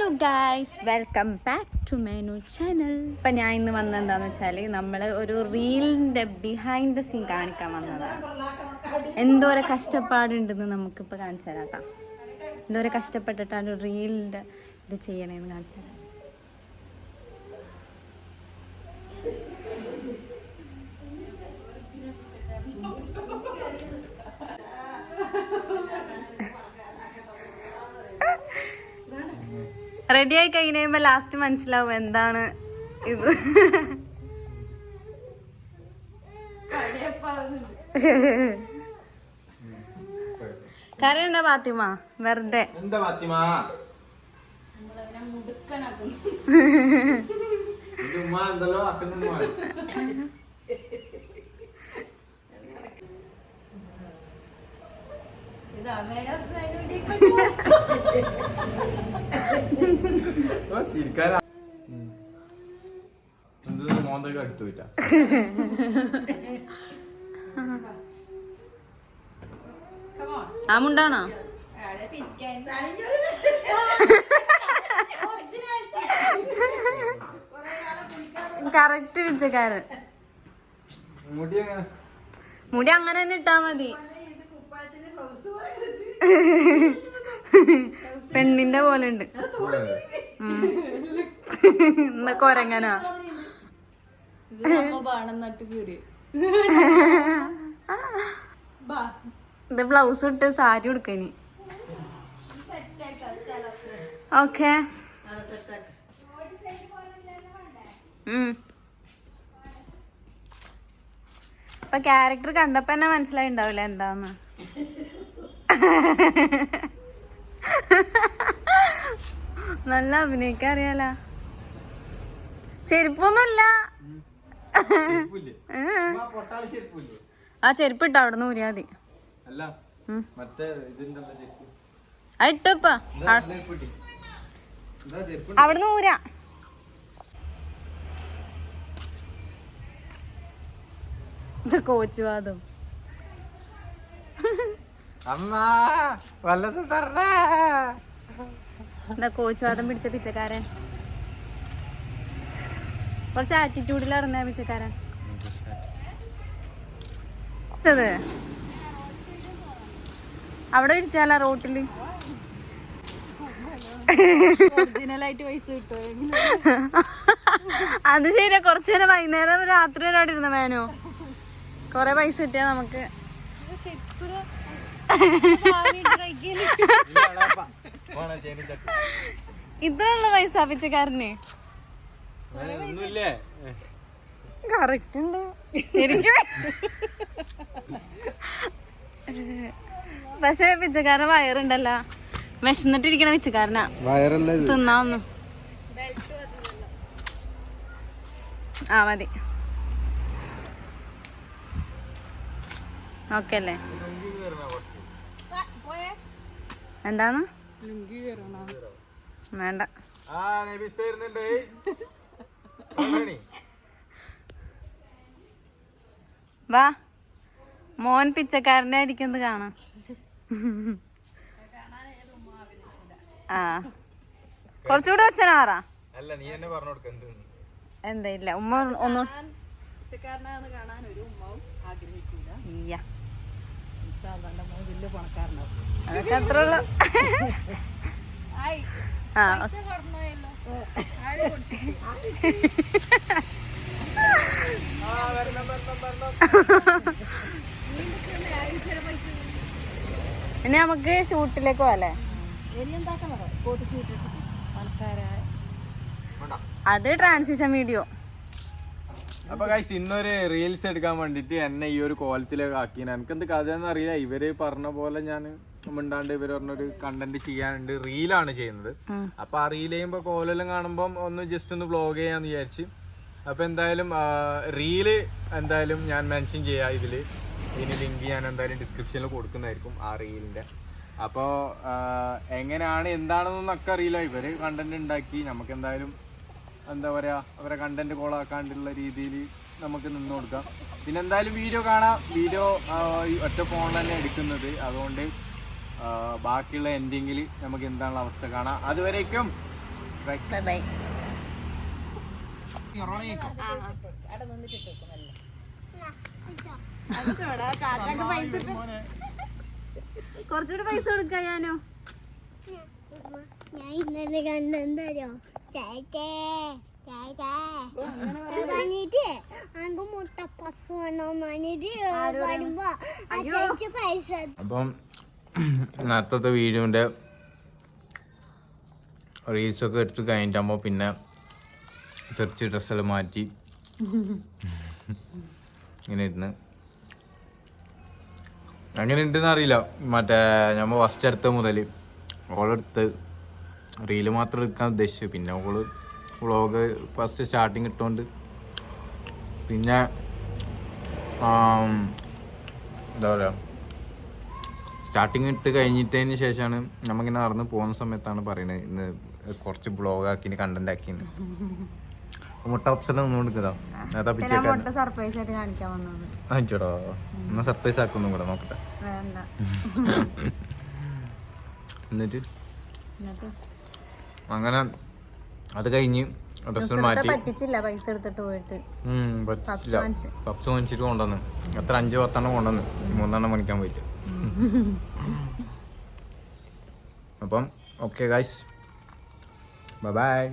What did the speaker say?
Hello guys welcome back to മൈനു channel ഇപ്പം ഞാൻ ഇന്ന് വന്നത് എന്താണെന്ന് വെച്ചാൽ നമ്മൾ ഒരു റീലിന്റെ ബിഹൈൻഡ് ദ സീൻ കാണിക്കാൻ വന്നതാണ്. എന്തോരം കഷ്ടപ്പാടുണ്ടെന്ന് നമുക്കിപ്പോൾ കാണിച്ചു തരാം കേട്ടോ. എന്തോരം കഷ്ടപ്പെട്ടിട്ടാണ് റീലിന്റെ ഇത് ചെയ്യണേന്ന് കാണിച്ചു തരാം റെഡി ആയി കഴിയുമ്പോൾ ലാസ്റ്റ് മനസ്സിലാവും എന്താണ് ഇത്. കരയുണ്ടോ ഫാത്തിമ? വെറുതെ. എന്താ ഫാത്തിമ? ഇത് ഉമ്മ അടുത്ത് പോയിട്ടാ? ആ മുണ്ടാണോ? കറക്റ്റ് പിച്ചക്കാരൻ. മുടി മുടി അങ്ങനെ തന്നെ ഇട്ടാ മതി. പെണ്ണിന്റെ പോലെ ഉണ്ട്. എന്നാ കൊരങ്ങനാ. ഇത് ബ്ലൗസ് ഇട്ട് സാരി ഉടുക്കനി. ഓക്കെ ഇപ്പൊ ക്യാരക്ടർ കണ്ടപ്പോ തന്നെ മനസ്സിലായിണ്ടാവില്ല എന്താന്ന്. നല്ല അഭിനയിക്കാൻ അറിയാല. ചെരുപ്പൊന്നുമില്ല. ആ ചെരുപ്പ് ഇട്ടോ അവിടെ നിന്ന് ഊരിയാ മതി. അല്ല ഉം. ഇതിന്റെ എന്താ ചെരുപ്പ്. ആ ഇട്ടപ്പാ ഇതാ ചെരുപ്പിട്ടി. ഇതാ ചെരുപ്പ് അവിടെ നിന്ന് ഊരാ. ഇത് കോച്ച് വാദം അമ്മ വല്ലതും തരണേ. എന്താ കോച്ചുവാദം പിടിച്ച പിച്ചക്കാരൻ? കുറച്ച് ആറ്റിറ്റ്യൂഡിൽ ഇറങ്ങിയ പിച്ചക്കാരൻ. അവിടെ ഇരിച്ചാല റോട്ടിൽ? അത് ശരിയാ കുറച്ചു നേരം വൈകുന്നേരം രാത്രി വരെ അവിടെ ഇരുന്ന മേനോ. കൊറേ പൈസ കിട്ടിയാ നമുക്ക്. ഇത്രയുള്ള പൈസ പിച്ചക്കാരന്. ഒന്നുമില്ലേ? കറക്റ്റ് ഉണ്ട്. ശരിക്കും. പക്ഷെ പിച്ചക്കാരൻ വയറുണ്ടല്ല. വിശന്നിട്ടിരിക്കണ പിച്ചക്കാരനാ. വയറല്ല തിന്നാന്നു ആ മതി. ഓക്കെ അല്ലേ? എന്താന്ന്? വേണ്ട. വാ. മോൻ പിച്ചക്കാരന്റെ ആയിരിക്കുന്നത് കാണാം. ആ. കുറച്ചുകൂടെ വെച്ചനാറാ അല്ല നീ എന്നെ പറഞ്ഞു കൊടുക്ക എന്ത്? എന്താ ഇല്ല ഉമ്മ ഒന്നും ഇയ്യ. ആ ഇനി നമുക്ക് ഷൂട്ടിലേക്ക് പോവാല്ലേ? അത് ട്രാൻസിഷൻ വീഡിയോ അപ്പൊ ഗൈസ് ഇന്നൊരു റീൽസ് എടുക്കാൻ വേണ്ടിട്ട് എന്നെ ഈ ഒരു കോലത്തിലേക്ക് ആക്കി എനിക്കെന്ത് കഥ എന്നറിയില്ല ഇവർ പറഞ്ഞ പോലെ ഞാൻ മിണ്ടാണ്ട് ഇവർ പറഞ്ഞൊരു കണ്ടന്റ് ചെയ്യാനുണ്ട്. റീലാണ് ചെയ്യുന്നത്. അപ്പൊ ആ റീൽ ചെയ്യുമ്പോ കോലെല്ലാം കാണുമ്പോൾ ഒന്ന് ജസ്റ്റ് ഒന്ന് വ്ലോഗ് ചെയ്യാന്ന് വിചാരിച്ച്. അപ്പൊ എന്തായാലും റീൽ എന്തായാലും ഞാൻ മെൻഷൻ ചെയ്യാം ഇതിൽ. ഇതിന് ലിങ്ക് ഞാൻ എന്തായാലും ഡിസ്ക്രിപ്ഷനിൽ കൊടുക്കുന്നതായിരിക്കും ആ റീലിന്റെ അപ്പോൾ എങ്ങനെയാണ് എന്താണെന്നൊക്കെ അറിയില്ല. ഇവർ കണ്ടന്റ് ഉണ്ടാക്കി. നമുക്ക് എന്തായാലും എന്താ പറയാ അവരെ കണ്ടന്റ് കോളാക്കാണ്ടുള്ള രീതിയിൽ നമുക്ക് നിന്ന് കൊടുക്കാം. പിന്നെ എന്തായാലും വീഡിയോ കാണാം. വീഡിയോ ഒറ്റ ഫോണിൽ തന്നെ എടുക്കുന്നത്. അതുകൊണ്ട് ബാക്കിയുള്ള എൻഡിങ്ങിൽ നമുക്ക് എന്താണുള്ള അവസ്ഥ കാണാം. അതുവരേക്കും ബൈ ബൈ പൈസ കുറച്ചുകൂടി പൈസ കൊടുക്കാം ഞാനോ ഞാൻ ഇന്നലെ കണ്ടെന്തോ ചേച്ചേ അങ്ങ് വേണം വരുമ്പോ പൈസ അപ്പം നേരത്തെ വീഡിയോന്റെ റീൽസൊക്കെ എടുത്ത് കഴിഞ്ഞിട്ടാകുമ്പോൾ പിന്നെ തെറിച്ച് ഡ്രസ്സെല്ലാം മാറ്റി. ഇങ്ങനെ ഇരുന്ന്. അങ്ങനെ ഉണ്ടെന്ന് അറിയില്ല. മറ്റേ നമ്മൾ ഫസ്റ്റ് എടുത്ത മുതൽ ഓളെടുത്ത് റീൽ മാത്രം എടുക്കാൻ ഉദ്ദേശിച്ചു. പിന്നെ ഓൾ വ്ളോഗ് ഫസ്റ്റ് സ്റ്റാർട്ടിങ് ഇട്ടുകൊണ്ട് പിന്നെ എന്താ പറയുക സ്റ്റാർട്ടിങ് ഇട്ട് കഴിഞ്ഞിട്ടതിന് ശേഷമാണ് നമ്മിങ്ങനെ നടന്ന് പോകുന്ന സമയത്താണ് പറയുന്നത് ഇന്ന് കുറച്ച് ബ്ലോഗ് ആക്കി കണ്ടന്റ് ആക്കി മുട്ട ഓപ്ഷൻ ഒന്നും കൊടുക്കതാ സർപ്രൈസ് ആയിട്ട് കാണിക്കാൻ വന്നത്. ഒന്ന് സർപ്രൈസ് ആക്കുന്നു കൂടെ നോക്കട്ടെ. എന്നിട്ട്? അങ്ങനെ അത് കഴിഞ്ഞ് പറ്റിച്ചില്ല പൈസ എടുത്തിട്ട് പോയിട്ട്. പപ്സ് വാങ്ങിച്ചിട്ട് കൊണ്ടുവന്ന്. എത്ര? അഞ്ച് പത്തെണ്ണം കൊണ്ടുവന്ന്. മൂന്നെണ്ണം മേടിക്കാൻ പോയിട്ട്. അപ്പം ഓക്കെ ഗായ്സ് ബൈ ബൈ